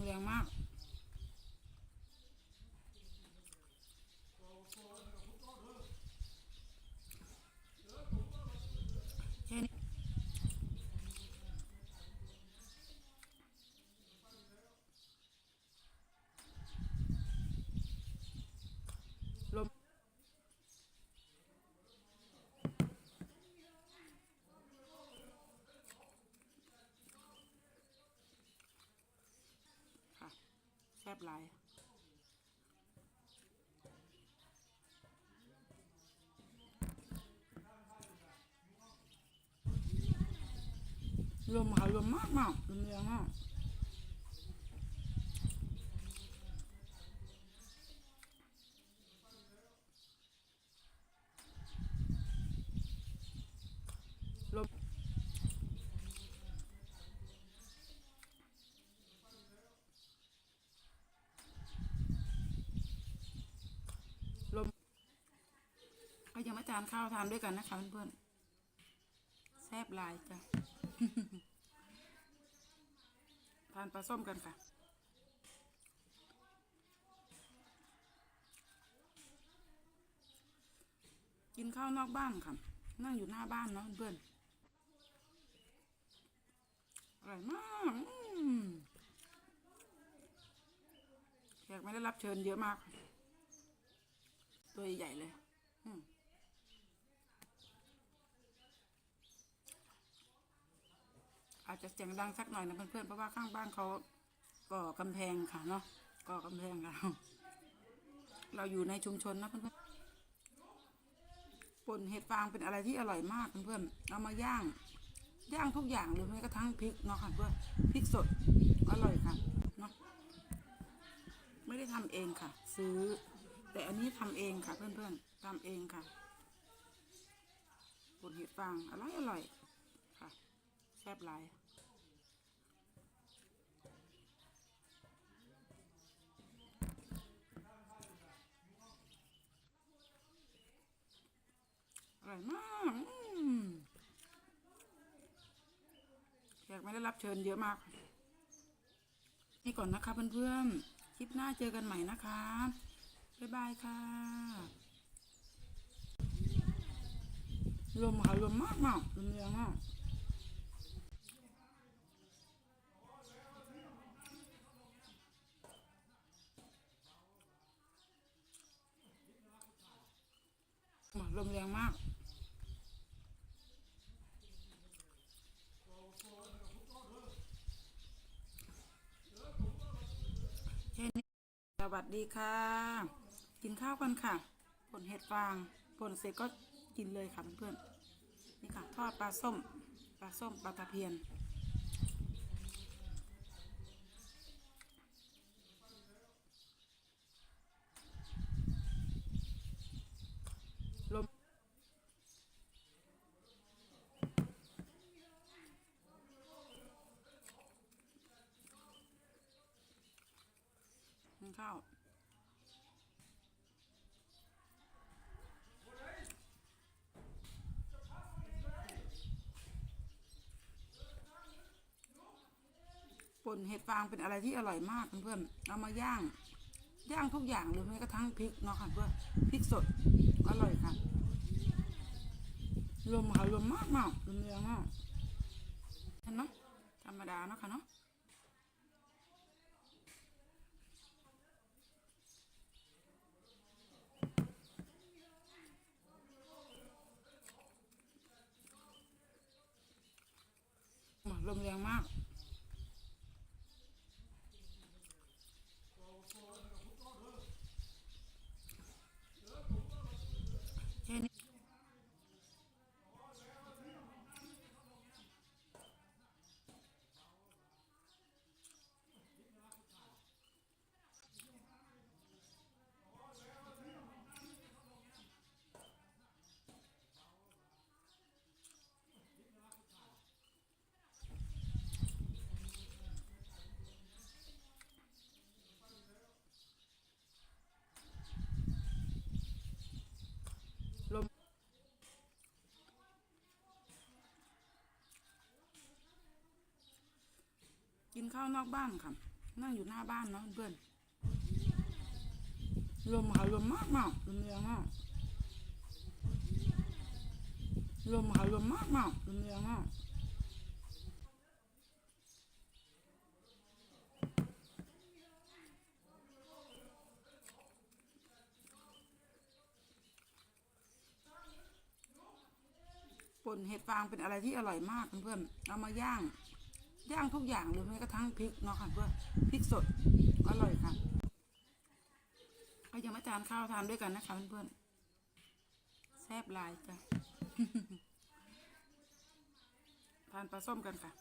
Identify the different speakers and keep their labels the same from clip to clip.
Speaker 1: มแรงมาก ซ่บหลายลมค่ะลมมากมากลมแรงมากลมลมก็ยังไม่ ทานข้าวทานด้วยกันนะคะเพื่อนๆแซ่บลายจ้ะทานปลาส้มกันค่ะกินข้าวนอกบ้านค่ะ นั่งอยู่หน้าบ้านเนาะเพื่อนอร่อยมากอืมแขกไม่ได้รับเชิญเยอะมาก ตัวใหญ่เลยอืม อา จจะเสียงดังสักหน่อยนะเพื่อนๆเพราะว่าข้างบ้านเขาก่อกำแพงค่ะเนาะก่อกำแพงค่ะเราอยู่ในชุมชนนะเพื่อนๆป่นเห็ดฟางเป็นอะไรที่อร่อยมากเพื่อนๆเอามาย่างย่างทุกอย่างเลยแม้กระทั่งพริกเนาะค่ะเพื่อนพริกสดอร่อยค่ะเนาะไม่ได้ทำเองค่ะ ซื้อ แต่อันนี้ทำเองค่ะ เพื่อนๆทำเองค่ะป่นเห็ดฟางอร่อยอร่อยค่ะแซ่บหลาย อร่อยมากอืมแขกไม่ได้รับเชิญเยอะมาก นี่ก่อนนะคะเพื่อนๆ คลิปหน้าเจอกันใหม่นะคะ บ๊ายบายค่ะ รวมค่ะรวมมากมากรวมเยอะมากลมแรงมาก แค่นี้ สวัสดีค่ะ กินข้าวกันค่ะผลเห็ดฟางผลเสร็จก็กินเลยค่ะเพื่อนๆนี่ค่ะทอดปลาส้ม ปลาส้มปลาตะเพียน นข้าวป่นเห็ดฟางเป็นอะไรที่อร่อยมากเพื่อนๆเอามาย่าง ย่างทุกอย่างเลยแม้กระทั่งพริกเนาะค่ะเพื่อนพริกสดอร่อยค่ะรวมค่ะรวมมากมากรวมเยอะมากเห็นเนาะธรรมดาเนาะค่ะเนาะ ล มแรงมาก แค่นี้ลม กินข้าวนอกบ้านค่ะ นั่งอยู่หน้าบ้านเนาะเพื่อนลมค่ะลมมากมากลมแรงมากลมค่ะลมมากมากลมแรงมากป่นเห็ดฟางเป็นอะไรที่อร่อยมากเพื่อนๆเอามาย่าง ย่างทุกอย่างหรือแม้กระทั่งพริกเนาะค่ะเพื่อนพริกสดอร่อยค่ะก็ยังไม่ทานข้าวทานด้วยกันนะคะเพื่อนๆแซ่บหลายจ้ะทานปลาส้มกันค่ะ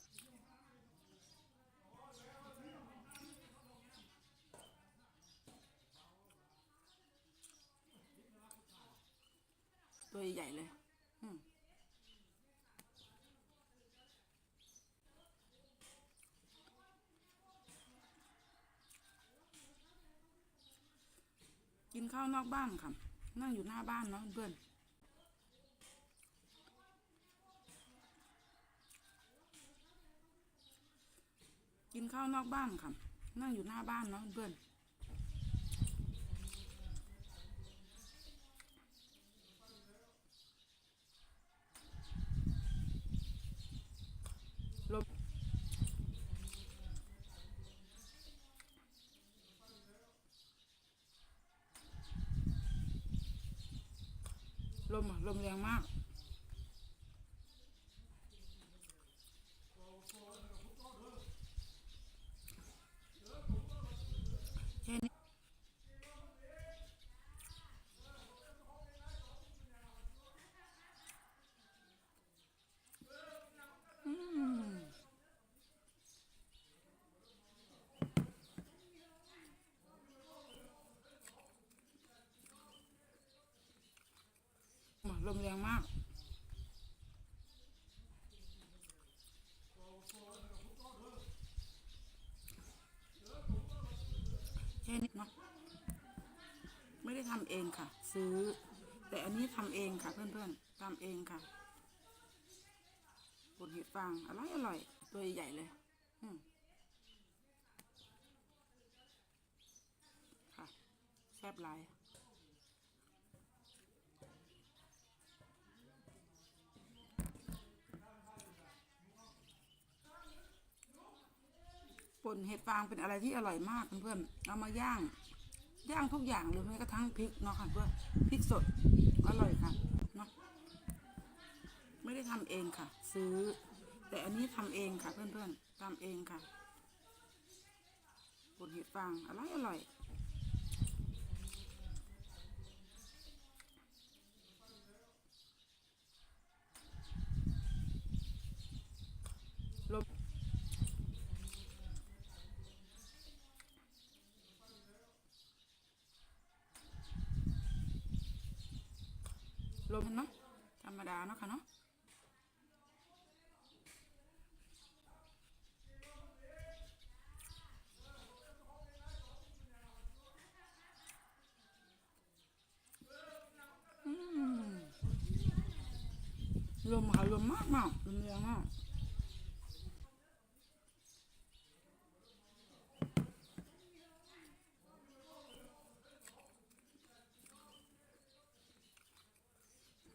Speaker 1: ตัวใหญ่ๆเลย อืม กินข้าวนอกบ้านค่ะ นั่งอยู่หน้าบ้านเนาะเพื่อนกินข้าวนอกบ้านค่ะ นั่งอยู่หน้าบ้านเนาะเพื่อน ลม ลมอะลมแรงมาก แค่นี้อืมอะ ลมแรงมากแค่นี้เนาะไม่ได้ทำเองค่ะ ซื้อ แต่อันนี้ทำเองค่ะ เพื่อนๆทำเองค่ะบนเห็ดฟางอร่อยอร่อย ตัวใหญ่เลยค่ะ แซ่บหลาย ป่นเห็ดฟางเป็นอะไรที่อร่อยมากเพื่อนๆเอามาย่าง ย่างทุกอย่างเลยแม้กระทั่งพริกเนาะค่ะเพื่อนพริกสดอร่อยค่ะเนาะไม่ได้ทำเองค่ะ ซื้อ แต่อันนี้ทำเองค่ะ เพื่อนๆทำเองค่ะป่นเห็ดฟางอร่อยอร่อยลม ลมเนาะธรรมดาเนาะค่ะเนาะอืมลมค่ะลมมากมากลมแรงมาก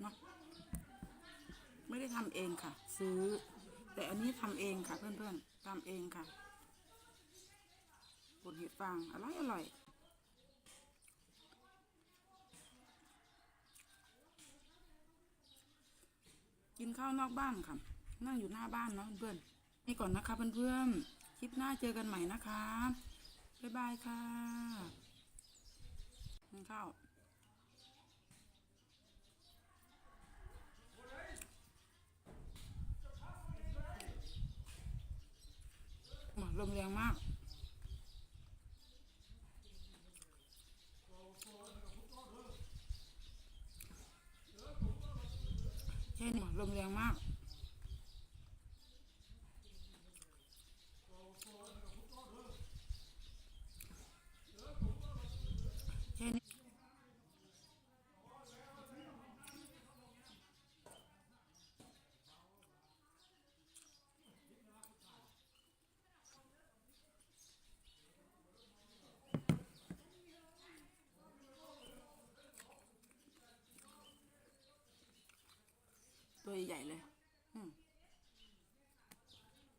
Speaker 1: เนาะไม่ได้ทำเองค่ะ ซื้อ แต่ อันนี้ทำเองค่ะเพื่อนๆทำเองค่ะบนเห็ดฟางอร่อยอร่อยกินข้าวนอกบ้านค่ะ นั่งอยู่หน้าบ้านเนาะเพื่อนนี่ก่อนนะคะเพื่อนๆคลิปหน้าเจอกันใหม่นะคะบ๊ายบายค่ะกินข้าว ลมแรงมากแค่นี้อะลมแรงมาก